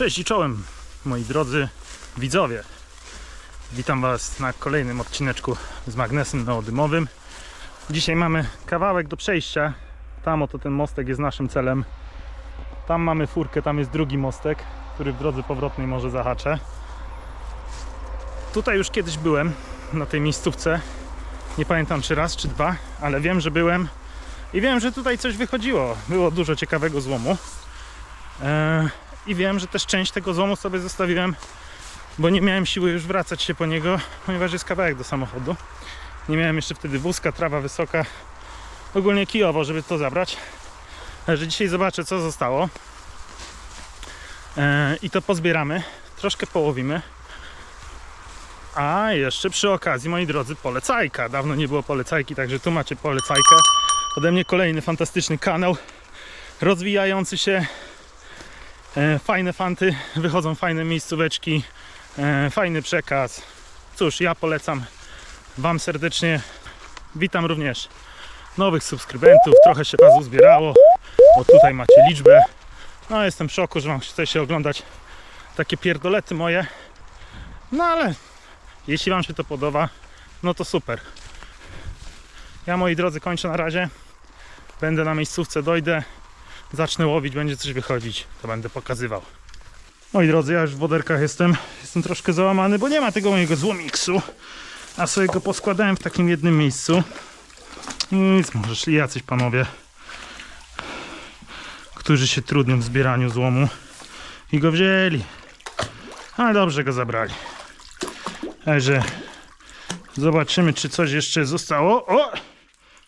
Cześć i czołem, moi drodzy widzowie. Witam Was na kolejnym odcineczku z magnesem neodymowym. Dzisiaj mamy kawałek do przejścia. Tam oto ten mostek jest naszym celem. Tam mamy furkę, tam jest drugi mostek, który w drodze powrotnej może zahaczę. Tutaj już kiedyś byłem, na tej miejscówce. Nie pamiętam czy raz, czy dwa, ale wiem, że byłem i wiem, że tutaj coś wychodziło. Było dużo ciekawego złomu. Eee, I wiem, że też część tego złomu sobie zostawiłem, bo nie miałem siły już wracać się po niego, ponieważ jest kawałek do samochodu. Nie miałem jeszcze wtedy wózka, trawa wysoka, ogólnie kijowo, żeby to zabrać. Także dzisiaj zobaczę, co zostało. Eee, I to pozbieramy, troszkę połowimy. A jeszcze przy okazji, moi drodzy, polecajka. Dawno nie było polecajki, także tu macie polecajkę. Ode mnie kolejny fantastyczny kanał, rozwijający się. E, fajne fanty, wychodzą fajne miejscóweczki, e, fajny przekaz. Cóż, ja polecam Wam serdecznie. Witam również nowych subskrybentów. Trochę się Was uzbierało. O, tutaj macie liczbę. No, jestem w szoku, że Wam chce się oglądać takie pierdolety moje. No, ale jeśli Wam się to podoba, no to super. Ja, moi drodzy, kończę na razie. Będę na miejscówce, dojdę, zacznę łowić, będzie coś wychodzić, to będę pokazywał. Moi drodzy, ja już w woderkach jestem. Jestem troszkę załamany, bo nie ma tego mojego złomiksu. A sobie go poskładałem w takim jednym miejscu. Nic, może szli jacyś panowie, którzy się trudnią w zbieraniu złomu i go wzięli. Ale dobrze go zabrali. Także zobaczymy, czy coś jeszcze zostało. O!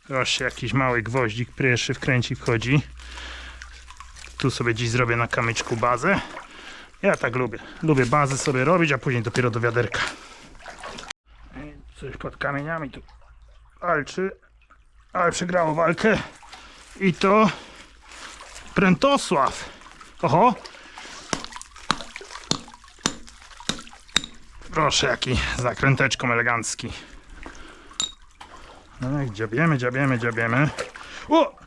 Proszę, jakiś mały gwoździk pierwszy wkręci, wchodzi. Tu sobie dziś zrobię na kamyczku bazę. Ja tak lubię. Lubię bazę sobie robić, a później dopiero do wiaderka. Coś pod kamieniami tu walczy, ale przegrało walkę. I to Prętosław. Oho. Proszę, jaki zakręteczką elegancki. No jak dziabiemy, dziabiemy, dziabiemy. O!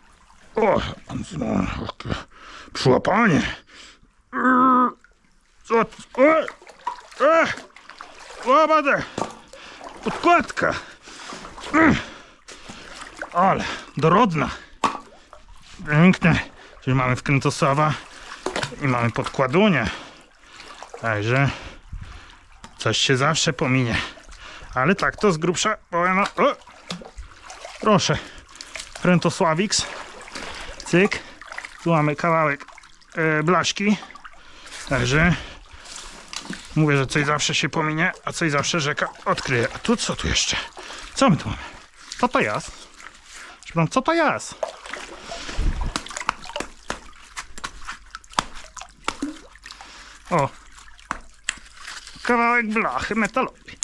O! Przyłapanie. Co? O! E! Łabadę! Podkładka! Ale dorodna. Piękne. Czyli mamy wkrętosowa i mamy podkładunię. Także coś się zawsze pominie. Ale tak to z grubsza no, O! Proszę. Prętosławix. Cyk. Tu mamy kawałek e, blaszki. Także mówię, że coś zawsze się pominie, a coś zawsze rzeka odkryje. A tu co tu jeszcze? Co my tu mamy? Co to jest? Przepraszam, co to jest? O! Kawałek blachy metalowej.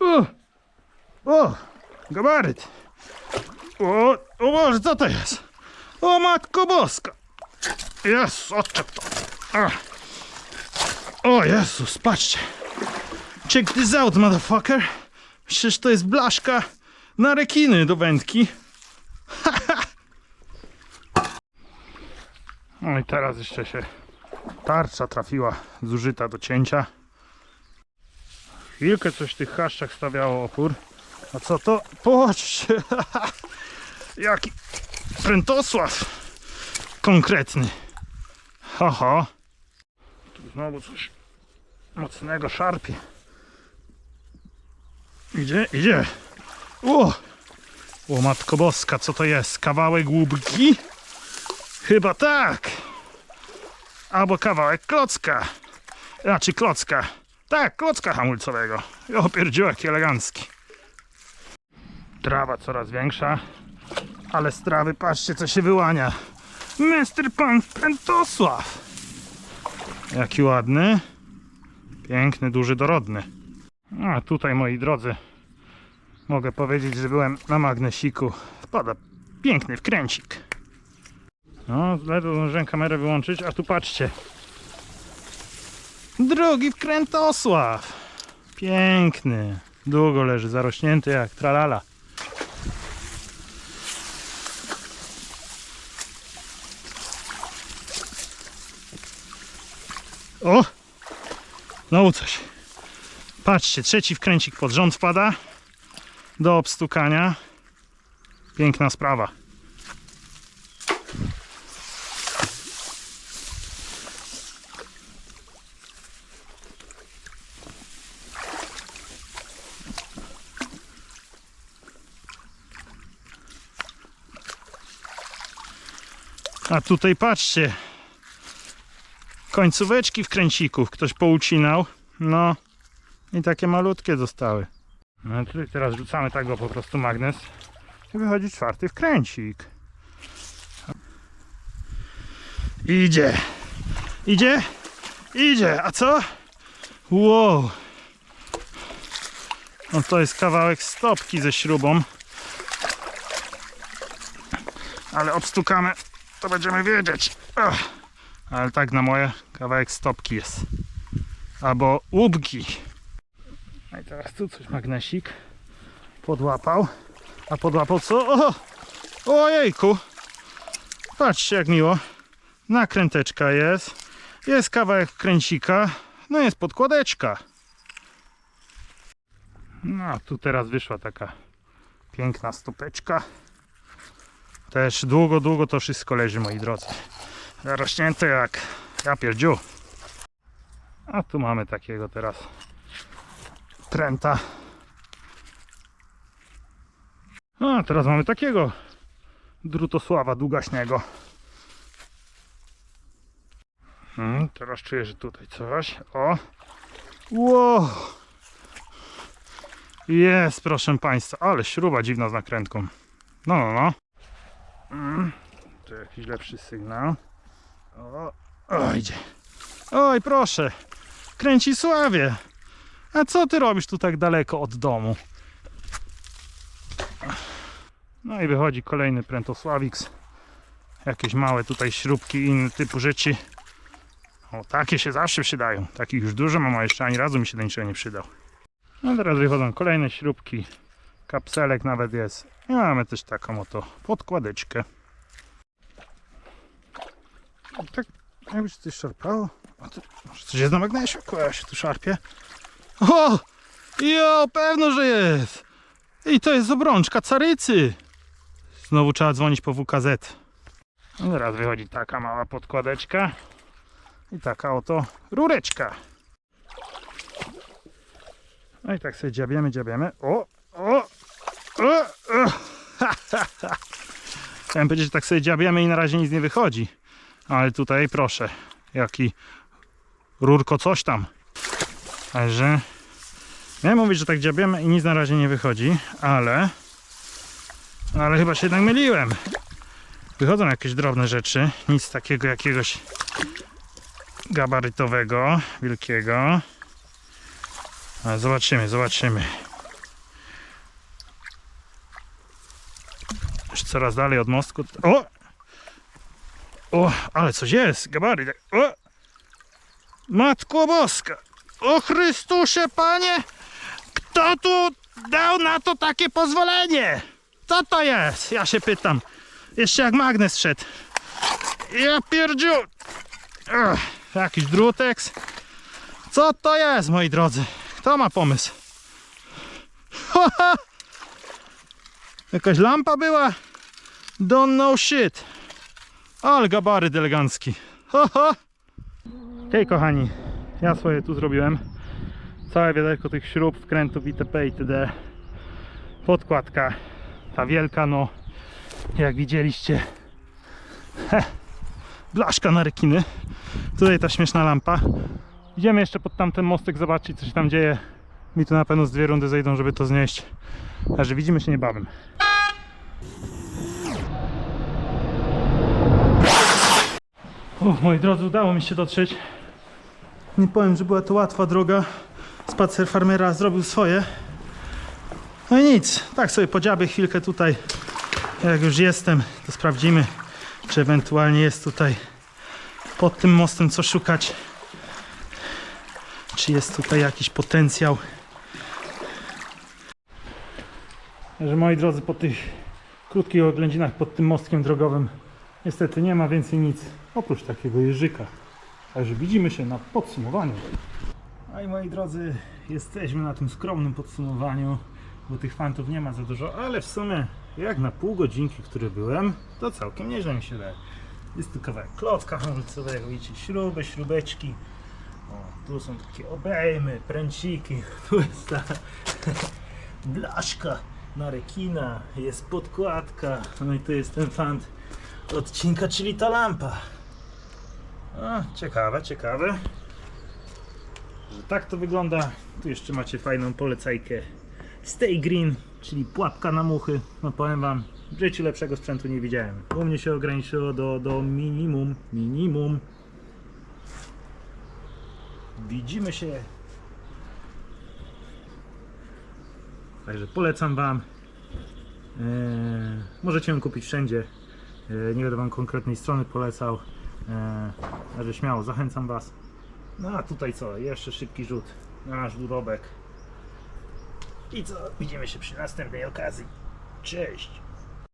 O! O! Gabaryt! O! O Boże, co to jest? O Matko Boska! Jezus, odczep to! O Jezus, patrzcie! Check this out, motherfucker! Przecież to jest blaszka na rekiny do wędki. No i teraz jeszcze się tarcza trafiła zużyta do cięcia. Chwilkę coś w tych chaszczach stawiało opór. A co to? Patrzcie! Jaki prętosław konkretny. Oho. Tu znowu coś mocnego szarpie. Idzie, idzie. O! O matko boska, co to jest? Kawałek łubki? Chyba tak. Albo kawałek klocka. Znaczy klocka. Tak, klocka hamulcowego. Jo, pierdziłek elegancki. Trawa coraz większa. Ale z trawy patrzcie co się wyłania. Mister Pan Prętosław. Jaki ładny. Piękny, duży, dorodny. A tutaj moi drodzy mogę powiedzieć, że byłem na magnesiku. Spada piękny wkręcik. No, ledwo zdążyłem kamerę wyłączyć, a tu patrzcie. Drugi wkrętosław. Piękny. Długo leży, zarośnięty jak tralala. O! Znowu coś. Patrzcie, trzeci wkręcik pod rząd wpada do obstukania. Piękna sprawa. A tutaj patrzcie. Końcóweczki wkręcików ktoś poucinał. No i takie malutkie zostały. No tutaj teraz rzucamy tak go po prostu magnes i wychodzi czwarty wkręcik. Idzie. Idzie? Idzie. A co? Wow. No to jest kawałek stopki ze śrubą. Ale obstukamy, to będziemy wiedzieć. Ach. Ale tak na moje kawałek stopki jest. Albo łubki. No i teraz tu coś magnesik podłapał. A podłapał co? O! Ojejku! Patrzcie jak miło. Nakręteczka jest. Jest kawałek kręcika. No jest podkładeczka. No a tu teraz wyszła taka piękna stopeczka. Też długo, długo to wszystko leży moi drodzy. Zarośnięte jak ja pierdziu. A tu mamy takiego teraz pręta. A teraz mamy takiego drutosława długaśnego. Hmm, teraz czuję, że tutaj coś. O! Wow! Jest, proszę Państwa, ale śruba dziwna z nakrętką. No, no, no. Mm, tu jakiś lepszy sygnał. O, o, idzie. Oj, proszę. Kręci sławie. A co ty robisz tu tak daleko od domu? No i wychodzi kolejny Prentosławix. Jakieś małe tutaj śrubki i inne typu rzeczy. O, takie się zawsze przydają. Takich już dużo mam, a jeszcze ani razu mi się do niczego nie przydał. No teraz wychodzą kolejne śrubki. Kapselek nawet jest. I mamy też taką oto podkładeczkę. Tak, jakby się coś szarpało. A może coś jest na magnesie? Kła się tu szarpie. O! Jo, pewno, że jest! I to jest obrączka carycy! Znowu trzeba dzwonić po WKZ. No teraz wychodzi taka mała podkładeczka. I taka oto rureczka. No i tak sobie dziabiemy, dziabiemy. O! O! O! o. Chciałem powiedzieć, że tak sobie dziabiemy i na razie nic nie wychodzi. Ale tutaj proszę, jaki rurko coś tam. Także miałem mówić, że tak dziabiemy i nic na razie nie wychodzi, ale ale chyba się jednak myliłem. Wychodzą jakieś drobne rzeczy, nic takiego jakiegoś gabarytowego, wielkiego. Ale zobaczymy, zobaczymy. Już coraz dalej od mostku. O! O, ale coś jest, gabaryt. O! Matko Boska! O Chrystusie, Panie! Kto tu dał na to takie pozwolenie? Co to jest? Ja się pytam. Jeszcze jak magnes szedł. Ja pierdziu! Jakiś druteks. Co to jest, moi drodzy? Kto ma pomysł? Jakaś lampa była? Don't know shit. Ale gabaryt elegancki. Ha. Hej kochani, ja swoje tu zrobiłem. Całe wiaderko tych śrub, wkrętów itp. itd. Podkładka, ta wielka, no jak widzieliście. Heh. Blaszka na rekiny. Tutaj ta śmieszna lampa. Idziemy jeszcze pod tamten mostek zobaczyć co się tam dzieje. Mi tu na pewno z dwie rundy zejdą, żeby to znieść. Także widzimy się niebawem. Uff, moi drodzy, udało mi się dotrzeć. Nie powiem, że była to łatwa droga. Spacer farmera zrobił swoje. No i nic, tak sobie podziabię chwilkę tutaj. Jak już jestem, to sprawdzimy, czy ewentualnie jest tutaj pod tym mostem co szukać. Czy jest tutaj jakiś potencjał. Że moi drodzy, po tych krótkich oględzinach pod tym mostkiem drogowym niestety nie ma więcej nic oprócz takiego jeżyka. Także widzimy się na podsumowaniu. No i moi drodzy, jesteśmy na tym skromnym podsumowaniu, bo tych fantów nie ma za dużo, ale w sumie jak na pół godzinki, które byłem, to całkiem nieźle mi się daje. Jest tu kawałek klocka hamulcowego, widzicie, śruby, śrubeczki. O, tu są takie obejmy, pręciki, tu jest ta blaszka na rekina, jest podkładka, no i tu jest ten fant odcinka, czyli ta lampa. Ciekawe, ciekawe. Że tak to wygląda. Tu jeszcze macie fajną polecajkę Stay Green, czyli pułapka na muchy. No powiem wam, w życiu lepszego sprzętu nie widziałem. U mnie się ograniczyło do, do minimum, minimum. Widzimy się. Także polecam wam. Eee, możecie ją kupić wszędzie. Eee, nie będę wam konkretnej strony polecał. Eee, także śmiało, zachęcam was. No a tutaj co? Jeszcze szybki rzut. Nasz durobek. I co? Widzimy się przy następnej okazji. Cześć!